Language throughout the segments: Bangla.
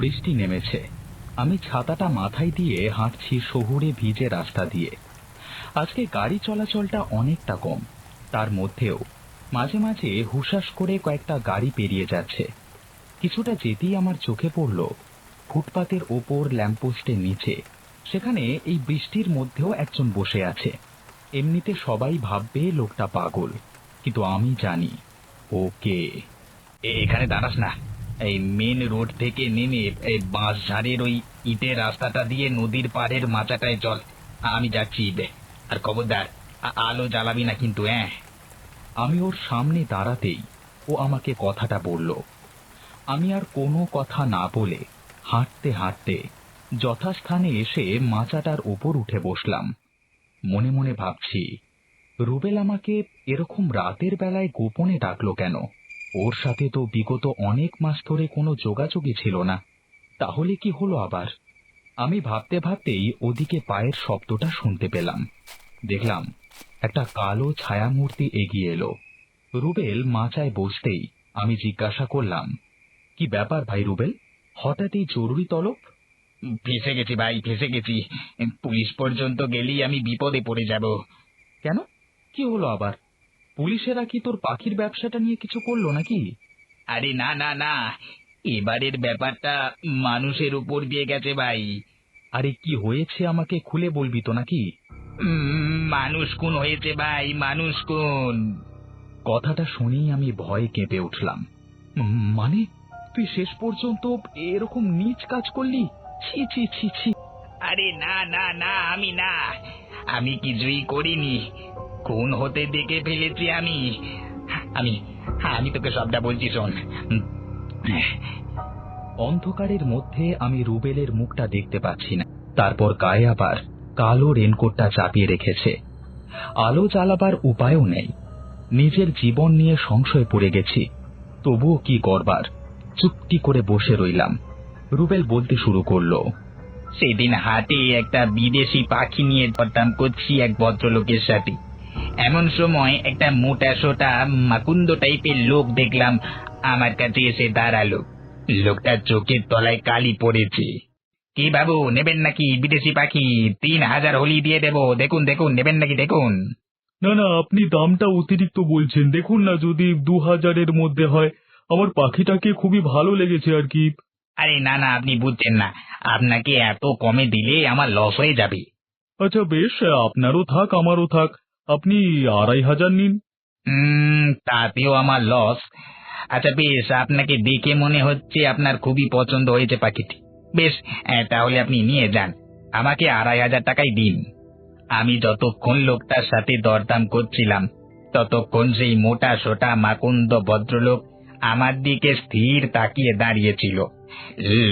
বৃষ্টি নেমেছে। আমি ছাতাটা মাথায় দিয়ে হাঁটছি শহুরে ভিজে রাস্তা দিয়ে। আজকে গাড়ি চলাচলটা অনেকটা কম। তার মধ্যেও মাঝে মাঝে হুশাস করে কয়েকটা গাড়ি পেরিয়ে যাচ্ছে। কিছুটা যেতেই আমার চোখে পড়ল ফুটপাতের ওপর ল্যাম্পপোস্টের নিচে। সেখানে এই বৃষ্টির মধ্যেও একজন বসে আছে। এমনিতে সবাই ভাববে লোকটা পাগল, কিন্তু আমি জানি ওকে এখানে দাঁড়াস না। এই মেন রোড থেকে নেমে এই বাঁশ ঝাড়ের ওই ইটের রাস্তাটা দিয়ে নদীর পাড়ের মাচাটায় চল। আমি যাচ্ছি বে। আর খবরদার আলো জ্বালাবি না কিন্তু হ্যাঁ আমি ওর সামনে দাঁড়াতেই ও আমাকে কথাটা বলল। আমি আর কোনো কথা না বলে হাঁটতে হাঁটতে যথাস্থানে এসে মাচাটার ওপর উঠে বসলাম। মনে মনে ভাবছি, রুবেল আমাকে এরকম রাতের বেলায় গোপনে ডাকলো কেন? ওর সাথে তো বিগত অনেক মাস ধরে কোনো যোগাযোগই ছিল না। তাহলে কি হলো আবার? আমি ভাবতে ভাবতেই ওদিকে পায়ের শব্দটা শুনতে পেলাম। দেখলাম একটা কালো ছায়ামূর্তি এগিয়ে এলো। রুবেল মাচায় বসতেই আমি জিজ্ঞাসা করলাম কি ব্যাপার ভাই রুবেল? হঠাৎ এই জরুরি তলব? ফেসে গেছি ভাই ফেসে গেছি। পুলিশ পর্যন্ত গেলেই আমি বিপদে পড়ে যাব। কেন? কি হলো আবার? পুলিশেরা কি তোর পাখির ব্যবসাটা নিয়ে কিছু করল নাকি? আরে না না না। এবারের ব্যাপারটা মানুষের উপর দিয়ে গেছে ভাই। আরে কি হয়েছে আমাকে খুলে বলবি তো নাকি? মানুষ কোন হয়েছে ভাই মানুষ কোন কথাটা শুনেই আমি ভয়ে কেঁপে উঠলাম। উম, মানে? তুই শেষ পর্যন্ত এরকম নিচ কাজ করলি? ছি ছি ছি ছি। আরে না না না আমি না। আমি কিছুই করিনি। খুন হতে দেখে ফেলেছি আমি। আমি আমি তোকে সবটা বলছি, শোন। অন্ধকারের মধ্যে আমি রুবেলের মুখটা দেখতে পাচ্ছি না। তারপর গায়ে আবার কালো রেনকোটটা চাপিয়ে রেখেছে। আলো জ্বালাবার উপায়ও নেই। নিজের জীবন নিয়ে সংশয় পড়ে গেছি। তবুও কি করবার? চুপটি করে বসে রইলাম। রুবেল বলতে শুরু করল, সেদিন হাটে একটা বিদেশি পাখি নিয়ে দরদাম করছি এক ভদ্রলোকের সাথে। এমন সময় একটা মোটা সোটা মাকুন্দ টাইপের লোক দেখলাম। আমার কাছে এসে দাঁড়াল। লোকটার চোখের তলায় কালি পড়েছে। কি বাবু নেবেন নাকি বিদেশি পাখি? তিন হাজার হলি দিয়ে দেবো। দেখুন দেখুন নেবেন নাকি দেখুন? না না আপনি দামটা অতিরিক্ত বলছেন। দেখুন না যদি দু হাজারের মধ্যে হয়। আমার পাখিটাকে খুবই ভালো লেগেছে আর কি। আরে না না আপনি বুঝছেন না। আপনাকে এত কমে দিলে আমার লস হয়ে যাবে। আচ্ছা বেশ আপনারও থাক আমারও থাক। আপনি আড়াই হাজার নিন। তাতেও আমার লস আচ্ছা বেশ, আপনাকে দেখে মনে হচ্ছে আপনার খুবই পছন্দ হয়েছে পাখিটি। বেশ তাহলে আপনি নিয়ে যান। আমাকে আড়াই হাজার টাকাই দিন। আমি যতক্ষণ লোকটার সাথে দরদাম করছিলাম, ততক্ষণ সেই মোটা সোটা মাকুন্দ ভদ্রলোক আমার দিকে স্থির তাকিয়ে দাঁড়িয়েছিল।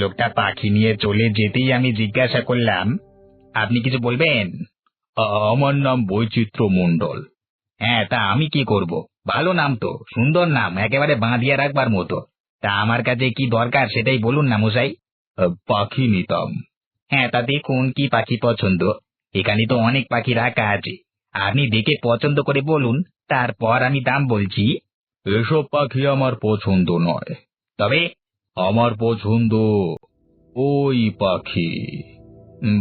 লোকটা পাখি নিয়ে চলে যেতেই আমি জিজ্ঞাসা করলাম, আপনি কিছু বলবেন? আমার নাম বৈচিত্র্য মণ্ডল হ্যাঁ তা আমি কি করব? ভালো নাম তো সুন্দর নাম একেবারে বাঁধিয়ে রাখবার মতো। তা আমার কাছে কি দরকার সেটাই বলুন না মশাই। পাখি নিতাম। হ্যাঁ তা দেখুন কি পাখি পছন্দ। এখানে তো অনেক পাখি রাখা আছে। আপনি দেখে পছন্দ করে বলুন তারপর আমি দাম বলছি। এসব পাখি আমার পছন্দ নয়। তবে? আমার পছন্দ ওই পাখি।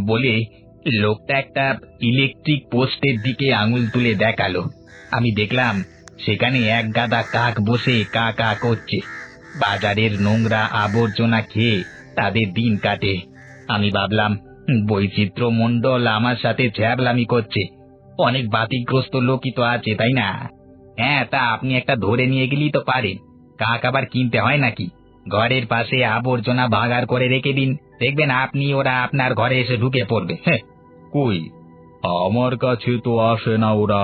বলে লোকটা একটা ইলেকট্রিক পোস্টের দিকে আঙুল তুলে দেখাল। আমি দেখলাম সেখানে এক গাদা কাক বসে কা কা করছে। বাজারের নোংরা আবর্জনা খেয়ে তাদের দিন কাটে। আমি ভাবলাম বৈচিত্র্য মণ্ডল আমার সাথে ছ্যাবলামি করছে। অনেক বাতিগ্রস্ত লোকই তো আছে, তাই না? হ্যাঁ তা আপনি একটা ধরে নিয়ে গেলেই তো পারেন। কাক আবার কিনতে হয় নাকি? ঘরের পাশে আবর্জনা ভাগার করে রেখে দিন। দেখবেন আপনি ওরা আপনার ঘরে এসে ঢুকে পড়বে। হ্যাঁ। কই? আমার কাছে তো আসে না ওরা।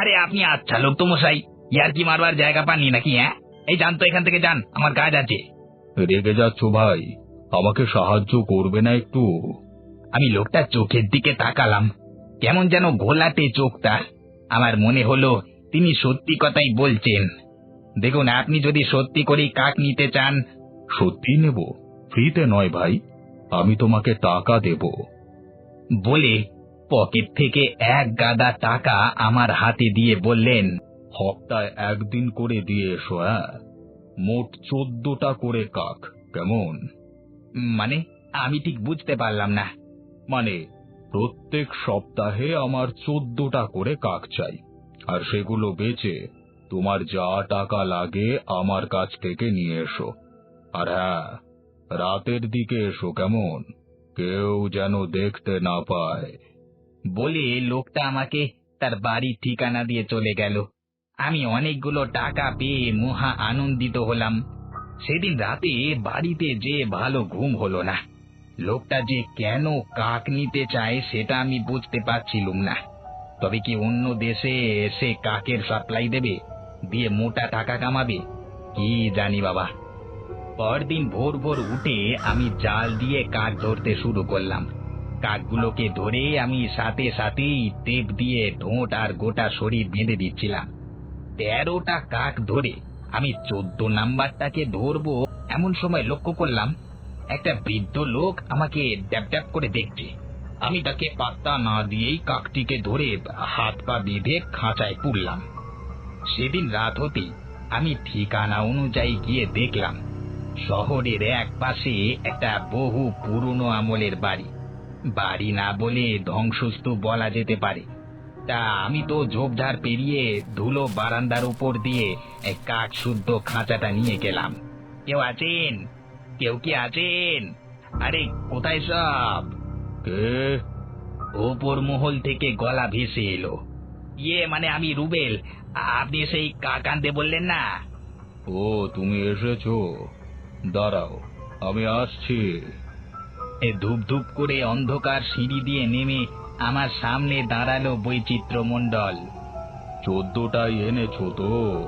আরে আপনি আচ্ছা লোক তো মশাই ইয়ার কি মারবার জায়গা পাননি নাকি হ্যাঁ? এই যান তো এখান থেকে যান আমার কাজ আছে। রেগে যাচ্ছ ভাই আমাকে সাহায্য করবে না একটু। আমি লোকটার চোখের দিকে তাকালাম কেমন যেন ঘোলাটে চোখটা। আমার মনে হলো তিনি সত্যি কথাই বলছেন। দেখুন আপনি যদি সত্যি করেই কাক নিতে চান। সত্যি নেব ফ্রিতে নয় ভাই আমি তোমাকে টাকা দেব। বলে পকেট থেকে এক গাদা টাকা আমার হাতে দিয়ে বললেন, হপ্তায় একদিন করে দিয়ে এসো হ্যাঁ? মোট চোদ্দটা করে কাক, কেমন? মানে আমি ঠিক বুঝতে পারলাম না। মানে প্রত্যেক সপ্তাহে আমার চোদ্দটা করে কাক চাই, আর সেগুলো বেচে তোমার যা টাকা লাগে আমার কাছ থেকে নিয়ে এসো। আর হ্যাঁ রাতের দিকে এসো, কেমন? কেউ যেন দেখতে না পায়। বলে, লোকটা আমাকে তার বাড়ির ঠিকানা দিয়ে চলে গেল। আমি অনেকগুলো টাকা পেয়ে মহা আনন্দিত হলাম। সেদিন রাতে বাড়িতে যে ভালো ঘুম হলো না। লোকটা যে কেন কাক নিতে চায় সেটা আমি বুঝতে পারছিলুম না। তবে কি অন্য দেশে এসে কাকের সাপ্লাই দেবে? দিয়ে মোটা টাকা কামাবে? কি জানি বাবা। পরদিন ভোর ভোর উঠে আমি জাল দিয়ে কাক ধরতে শুরু করলাম। কাকগুলোকে ধরে আমি সাথে সাথেই টেপ দিয়ে ঠোঁট আর গোটা শরীর বেঁধে দিচ্ছিলাম। তেরোটা কাক ধরে আমি চোদ্দ নাম্বারটাকে ধরবো এমন সময় লক্ষ্য করলাম, একটা বৃদ্ধ লোক আমাকে ড্যাপ ড্যাপ করে দেখছে। আমি তাকে পাত্তা না দিয়েই কাকটিকে ধরে হাত পা বেঁধে খাঁচায় পুরলাম সেদিন রাত হতেই আমি ঠিকানা অনুযায়ী গিয়ে দেখলাম শহরের এক পাশে একটা বহু পুরনো আমলের বাড়ি। বাড়ি না বলে ধ্বংসস্তূপ বলা যেতে পারে। তা আমি তো ঝোপঝাড় পেরিয়ে ধুলো বারান্দার উপর দিয়ে এক কাক শুদ্ধ খাঁচাটা নিয়ে গেলাম। কেউ আছেন? কেউ কি আছেন? আরে কোথায় সব? কে? ওপর মহল থেকে গলা ভেসে এলো। ইয়ে মানে আমি রুবেল। আপনি সেই কাক আনতে বললেন না? ও তুমি এসেছ। দাঁড়াও আমি আসছি। এ ধূপ ধূপ করে অন্ধকার সিঁড়ি দিয়ে নেমে আমার সামনে দাঁড়াল বৈচিত্র্য মণ্ডল চোদ্দটাই এনেছো তো?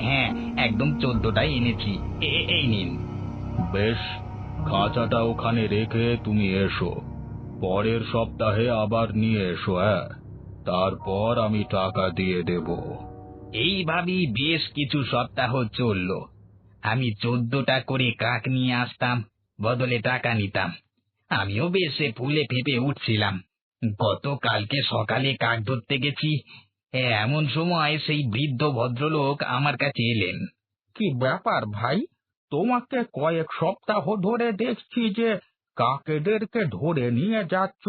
হ্যাঁ একদম চোদ্দটাই এনেছি। এ- এ- এই নিন। বেশ খাঁচাটা ওখানে রেখে তুমি এসো। পরের সপ্তাহে আবার নিয়ে এসো হ্যাঁ? তারপর আমি টাকা দিয়ে দেব। এইভাবেই বেশ কিছু সপ্তাহ চলল। আমি চোদ্দটা করে কাক নিয়ে আসতাম বদলে টাকা নিতাম। আমিও বেশ ফুলে ফেপে উঠছিলাম। গতকালকে সকালে কাক ধরতে গেছি এমন সময় সেই বৃদ্ধ ভদ্রলোক আমার কাছে এলেন। কি ব্যাপার ভাই? তোমাকে কয়েক সপ্তাহ ধরে দেখছি যে কাকেদেরকে ধরে নিয়ে যাচ্ছ।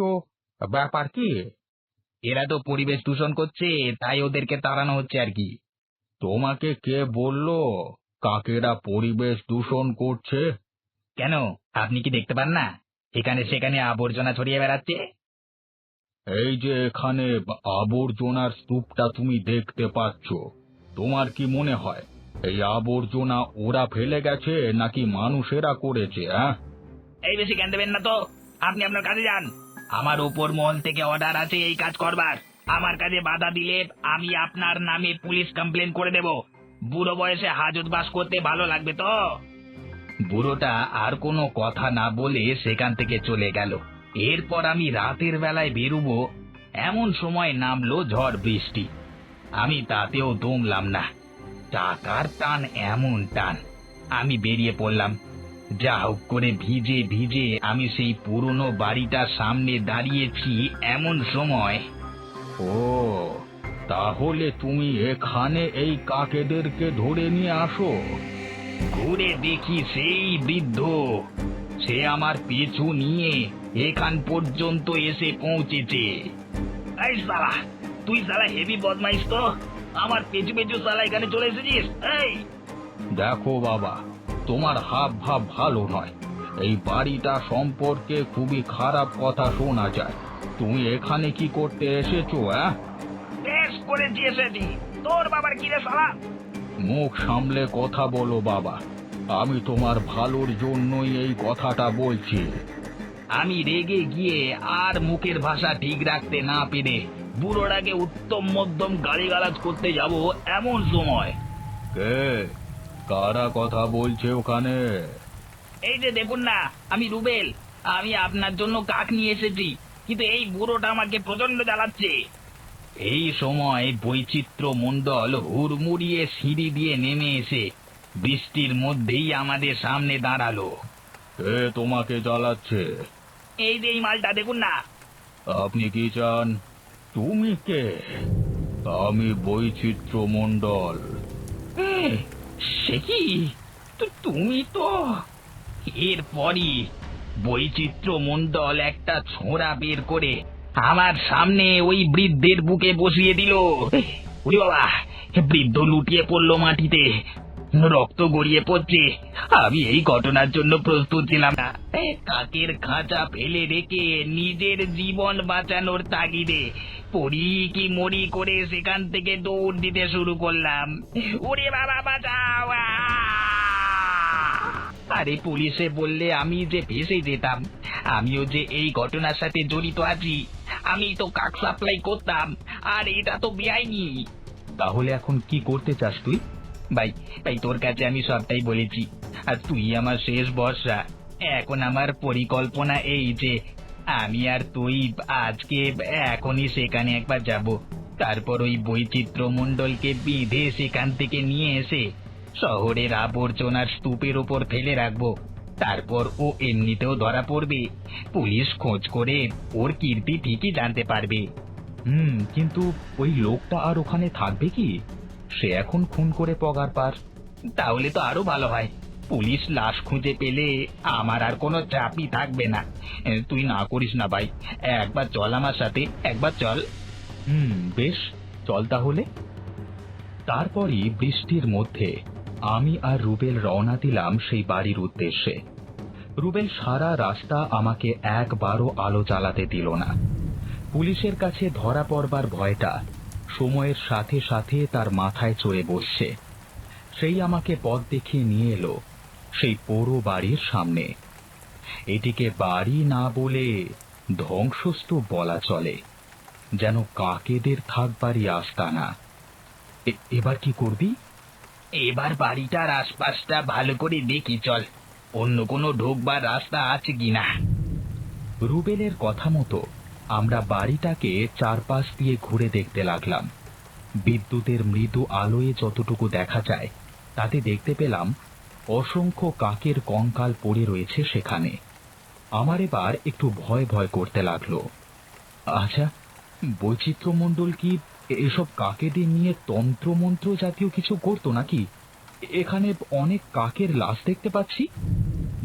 ব্যাপার কি? এরা তো পরিবেশ দূষণ করছে তাই ওদেরকে তাড়ানো হচ্ছে আর কি। তোমাকে কে বলল? কাকেরা পরিবেশ দূষণ করছে? কেন? আপনি কি দেখতে পান না? এখানে সেখানে আবর্জনা ছড়িয়ে বেড়াচ্ছে। এই যে এখানে আবর্জনার স্তূপটা তুমি দেখতে পাচ্ছ তোমার কি মনে হয় এই আবর্জনা ওরা ফেলে গেছে নাকি মানুষেরা করেছে হ্যাঁ এই বেশি জ্ঞান দেবেন না তো। আপনি আপনার কাজে যান। আমার উপর মহল থেকে অর্ডার আছে এই কাজ করবার। আমার কাজে বাধা দিলে আমি আপনার নামে পুলিশ কমপ্লেন করে দেব। বুড়ো বয়সে হাজত বাস করতে ভালো লাগবে তো? বুড়োটা আর কোনো কথা না বলে সেখান থেকে চলে গেল। এরপর আমি রাতের বেলায় বেরুবো, এমন সময় নামলো ঝড় বৃষ্টি। আমি তাতেও দমলাম না। টাকার টান এমন টান। আমি বেরিয়ে পড়লাম। যা হোক করে ভিজে ভিজে আমি সেই পুরনো বাড়িটার সামনে দাঁড়িয়েছি এমন সময়। ও তাহলে তুমি এখানে এই কাকেদেরকে ধরে নিয়ে আসো। ঘুরে দেখি সেই বৃদ্ধ। সে আমার পিছু নিয়ে এখান পর্যন্ত এসে পৌঁছেছে। এই সালা তুই সালা হেভি বদমাইশ তো। আমার পেছু পেছু সালা এখানে চলে এসেছিস? এই। দেখো বাবা তোমার হাব ভাব ভালো নয়। এই বাড়িটা সম্পর্কে খুবই খারাপ কথা শোনা যায়। তুমি এখানে কি করতে এসেছ হ্যাঁ করেছি এসেছি। তোর বাবার কি রে সালা? মুখ সামলে কথা বলো বাবা। আমি তোমার ভালোর জন্যই এই কথাটা বলছি। আমি রেগে গিয়ে আর মুখের ভাষা ঠিক রাখতে না পেরে বুড়োটাকে উত্তম মধ্যম গালিগালাজ করতে যাব এমন সময়। কে? কারা কথা বলছে ওখানে? এই যে দেখুন না আমি রুবেল। আমি আপনার জন্য কাক নিয়ে এসেছি কিন্তু এই বুড়োটা আমাকে প্রচণ্ড জ্বালাচ্ছে। এই সময় বৈচিত্র্য মণ্ডল হুড়মুড়িয়ে সিঁড়ি দিয়ে নেমে এসে বৃষ্টির মধ্যেই আমাদের সামনে দাঁড়াল। কে তোমাকে জ্বালাচ্ছে? এই যে এই মালটা দেখুন না। আপনি কি চান? তুমি কে? আমি বৈচিত্র্য মণ্ডল সে কি? তু- তুমি তো। এরপরই বৈচিত্র্য মণ্ডল একটা ছোঁড়া বের করে আমার সামনে ওই বৃদ্ধের বুকে বসিয়ে দিল। ওরে বাবা বৃদ্ধ লুটিয়ে পড়ল মাটিতে। রক্ত গড়িয়ে পড়ছে। আমি এই ঘটনার জন্য প্রস্তুত ছিলাম না। কাকের খাঁচা ফেলে রেখে নিজের জীবন বাঁচানোর তাগিদে পড়ি কি মরি করে সেখান থেকে দৌড় দিতে শুরু করলাম। ওরে বাবা, বাঁচাও! আরে পুলিশে বললে আমি যে ভেসে যেতাম আমিও যে এই ঘটনার সাথে জড়িত আছি আমি তো কাক সাপ্লাই করতাম আর এটা তো বেআইনি। তাহলে এখন কি করতে চাস তুই? ভাই ভাই তোর কাছে আমি সবটাই বলেছি। আর তুই আমার শেষ বর্ষা এখন আমার পরিকল্পনা এই যে আমি আর তুই আজকে এখনই সেখানে একবার যাব। তারপর ওই বৈচিত্র্য মণ্ডলকে বিধে সেখান থেকে নিয়ে এসে শহরের আবর্জনার স্তূপের ওপর ফেলে রাখব। তারপর ও এমনিতেও ধরা পড়বে। পুলিশ খোঁজ করে ওর কীর্তি ঠিকই জানতে পারবে। হুম কিন্তু ওই লোকটা আর ওখানে থাকবে কি? সে এখন খুন করে পগার পার। তাহলে তো আরও ভালো হয়। পুলিশ লাশ খুঁজে পেলে আমার আর কোনো চাপই থাকবে না। এ, তুই না করিস না ভাই। একবার চল আমার সাথে একবার চল। হুম বেশ চল তাহলে। তারপরই বৃষ্টির মধ্যে আমি আর রুবেল রওনা দিলাম সেই বাড়ির উদ্দেশ্যে। রুবেল সারা রাস্তা আমাকে একবারও আলো জ্বালাতে দিল না। পুলিশের কাছে ধরা পড়বার ভয়টা সময়ের সাথে সাথে তার মাথায় চড়ে বসছে। সেই আমাকে পথ দেখিয়ে নিয়ে এলো সেই পোড়ো বাড়ির সামনে। এটিকে বাড়ি না বলে ধ্বংসস্তূপ বলা চলে, যেন কাকেদের থাকবারই আস্তানা এবার কি করবি? এবার বাড়িটার আশপাশটা ভালো করে দেখি, চল। অন্য কোনো ঢোকবার রাস্তা আছে কিনা? রুবেলের কথা মতো আমরা বাড়িটাকে চারপাশ দিয়ে ঘুরে দেখতে লাগলাম। বিদ্যুতের মৃদু আলোয় যতটুকু দেখা যায়, তাতে দেখতে পেলাম অসংখ্য কাকের কঙ্কাল পড়ে রয়েছে সেখানে। আমার এবার একটু ভয় ভয় করতে লাগল। আচ্ছা বৈচিত্র্যমণ্ডল কি এ- এসব কাকেদের নিয়ে তন্ত্রমন্ত্র জাতীয় কিছু করতো নাকি? এখানে অনেক কাকের লাশ দেখতে পাচ্ছি।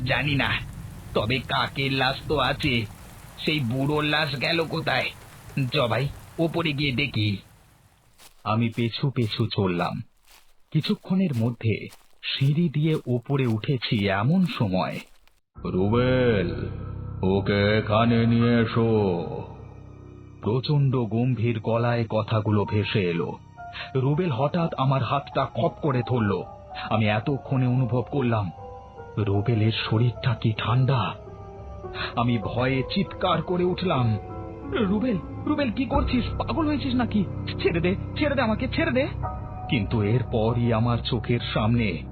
জানি না, তবে কাকের লাশ তো আছে। সেই বুড়োর লাশ গেল কোথায়? ভাই, ওপরে গিয়ে দেখি। আমি পেছু পেছু চললাম। কিছুক্ষণের মধ্যে সিঁড়ি দিয়ে ওপরে উঠেছি এমন সময়। রুবেল, ওকে এখানে নিয়ে এসো। প্রচণ্ড গম্ভীর গলায় কথাগুলো ভেসে এলো। রুবেল হঠাৎ আমার হাতটা খপ করে ধরল। আমি এতক্ষণে অনুভব করলাম, রুবেলের শরীরটা কি ঠান্ডা? আমি ভয়ে চিৎকার করে উঠলাম, রুবেল রুবেল, কি করছিস? পাগল হয়েছিস নাকি? ছেড়ে দে ছেড়ে দে আমাকে, ছেড়ে দে! কিন্তু এরপরই আমার চোখের সামনে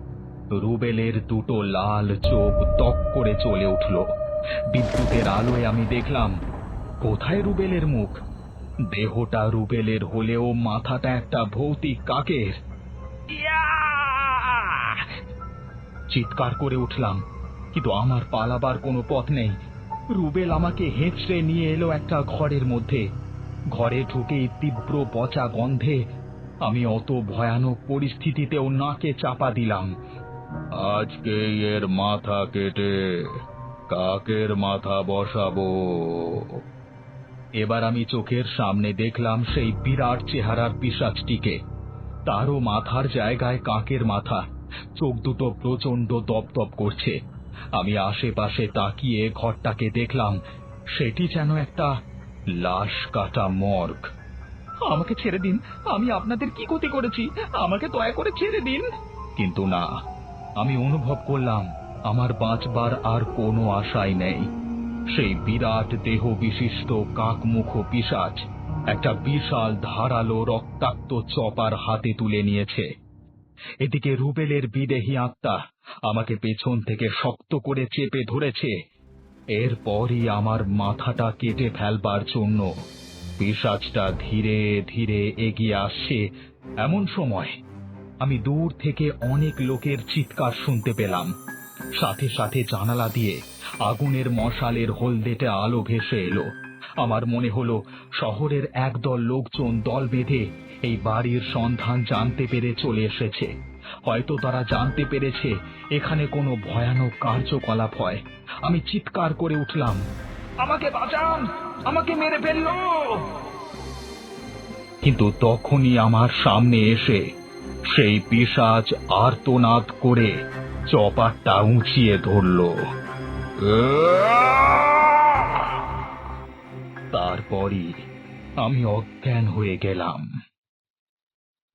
রুবেলের দুটো লাল চোখ তক করে চলে উঠল। বিদ্যুতের আলোয় আমি দেখলাম কোথায় রুবেলের মুখ? দেহটা রুবেলের হলেও মাথাটা একটা ভৌতিক কাকের! চিৎকার করে উঠলাম, কিন্তু আমার পালাবার কোনো পথ নেই। রুবেল আমাকে হেঁচড়ে নিয়ে এলো একটা ঘরের মধ্যে। ঘরে ঢুকেই তীব্র পচা গন্ধে আমি অত ভয়ানক পরিস্থিতিতেও নাকে চাপা দিলাম। আজকে এর মাথা কেটে কাকের মাথা বসাবো। এবার আমি চোখের সামনে দেখলাম সেই বিরাট চেহারার পিসাজটিকে তারও মাথার জায়গায় কাকের মাথা। চোখ দুটো প্রচণ্ড দপদপ করছে। আমি আশেপাশে তাকিয়ে ঘরটাকে দেখলাম। সেটি যেন একটা লাশ কাটা মর্গ। আমাকে ছেড়ে দিন। আমি আপনাদের কি ক্ষতি করেছি? আমাকে দয়া করে ছেড়ে দিন। কিন্তু না, আমি অনুভব করলাম, আমার বাঁচবার আর কোনো আশাই নেই। সেই বিরাট দেহ বিশিষ্ট কাকমুখ পিসাচ একটা বিশাল ধারালো রক্তাক্ত চপার হাতে তুলে নিয়েছে। এদিকে রুবেলের বিদেহী আত্মা আমাকে পেছন থেকে শক্ত করে চেপে ধরেছে। এরপরই আমার মাথাটা কেটে ফেলবার জন্য পিসাচটা ধীরে ধীরে এগিয়ে আসছে এমন সময় আমি দূর থেকে অনেক লোকের চিৎকার শুনতে পেলাম। সাথে সাথে জানালা দিয়ে আগুনের মশালের হলদেটে আলো ভেসে এলো। আমার মনে হলো, শহরের একদল লোকজন দল বেঁধে এই বাড়ির সন্ধান জানতে পেরে চলে এসেছে। হয়তো তারা জানতে পেরেছে, এখানে কোনো ভয়ানক কার্যকলাপ হয়। আমি চিৎকার করে উঠলাম, আমাকে বাঁচান! আমাকে মেরে ফেলল! কিন্তু তখনই আমার সামনে এসে সেই পিসাজ আর্তনাদ করে চপারটা উঁচিয়ে ধরল। তারপরই আমি অজ্ঞান হয়ে গেলাম।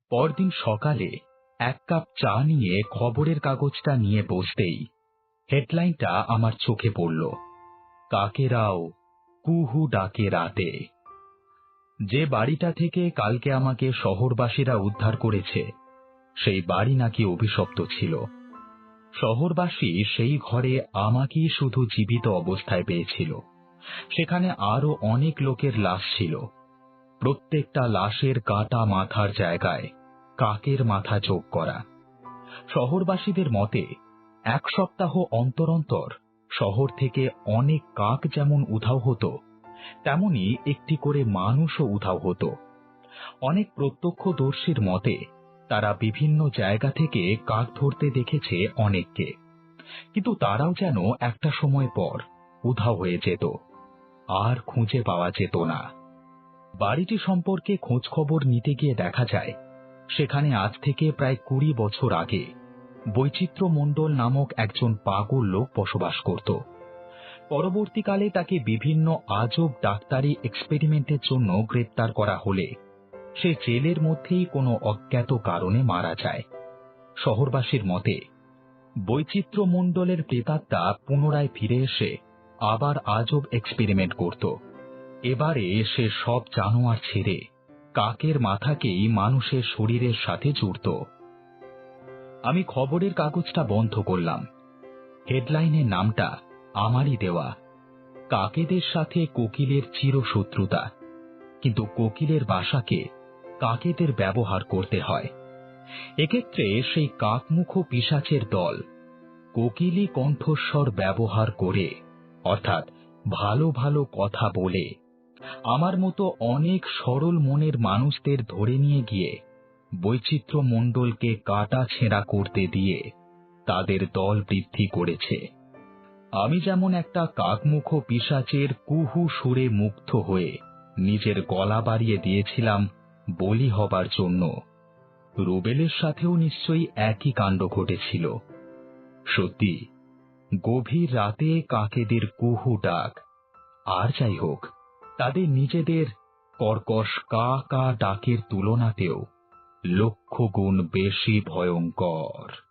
পরদিন সকালে এক কাপ চা নিয়ে খবরের কাগজটা নিয়ে বসতেই হেডলাইনটা আমার চোখে পড়ল। কাকেরাও কুহু ডাকে রাতে। যে বাড়িটা থেকে কালকে আমাকে শহরবাসীরা উদ্ধার করেছে, সেই বাড়ি নাকি অভিশপ্ত ছিল। শহরবাসী সেই ঘরে আমাকেই শুধু জীবিত অবস্থায় পেয়েছিল। সেখানে আরও অনেক লোকের লাশ ছিল। প্রত্যেকটা লাশের কাটা মাথার জায়গায় কাকের মাথা যোগ করা। শহরবাসীদের মতে, এক সপ্তাহ অন্তর অন্তর শহর থেকে অনেক কাক যেমন উধাও হতো, তেমনি একটি করে মানুষও উধাও হতো। অনেক প্রত্যক্ষদর্শীর মতে তারা বিভিন্ন জায়গা থেকে কাক ধরতে দেখেছে অনেককে। কিন্তু তারাও যেন একটা সময় পর উধাও হয়ে যেত। আর খুঁজে পাওয়া যেত না। বাড়িটি সম্পর্কে খোঁজ খবর নিতে গিয়ে দেখা যায়, সেখানে আজ থেকে প্রায় কুড়ি বছর আগে বৈচিত্র্য মণ্ডল নামক একজন পাগল লোক বসবাস করত। পরবর্তীকালে তাকে বিভিন্ন আজব ডাক্তারি এক্সপেরিমেন্টের জন্য গ্রেপ্তার করা হলে সে জেলের মধ্যেই কোনো অজ্ঞাত কারণে মারা যায়। শহরবাসীর মতে বৈচিত্র্য মণ্ডলের প্রেতাত্মা পুনরায় ফিরে এসে আবার আজব এক্সপেরিমেন্ট করত। এবারে সে সব জানোয়ার ছেড়ে কাকের মাথাকেই মানুষের শরীরের সাথে জুড়ত। আমি খবরের কাগজটা বন্ধ করলাম। হেডলাইনের নামটা আমারই দেওয়া। কাকেদের সাথে কোকিলের চিরশত্রুতা। কিন্তু কোকিলের বাসাকে কাকেদের ব্যবহার করতে হয়। এক্ষেত্রে সেই কাকমুখ পিসাচের দল কোকিলি কণ্ঠস্বর ব্যবহার করে, অর্থাৎ ভালো ভালো কথা বলে, আমার মতো অনেক সরল মনের মানুষদের ধরে নিয়ে গিয়ে বৈচিত্র্য মণ্ডলকে কাটা ছেঁড়া করতে দিয়ে তাদের দল বৃদ্ধি করেছে। আমি যেমন একটা কাকমুখ পিসাচের কুহু সুরে মুগ্ধ হয়ে নিজের গলা বাড়িয়ে দিয়েছিলাম বলি হবার জন্য। রুবেলের সাথেও নিশ্চয়ই একই কাণ্ড ঘটেছিল। সত্যি, গভীর রাতে কাকেদের কুহু ডাক। আর যাই হোক, তাদের নিজেদের কর্কশ কা কা ডাকের তুলনাতেও লক্ষ গুণ বেশি ভয়ঙ্কর।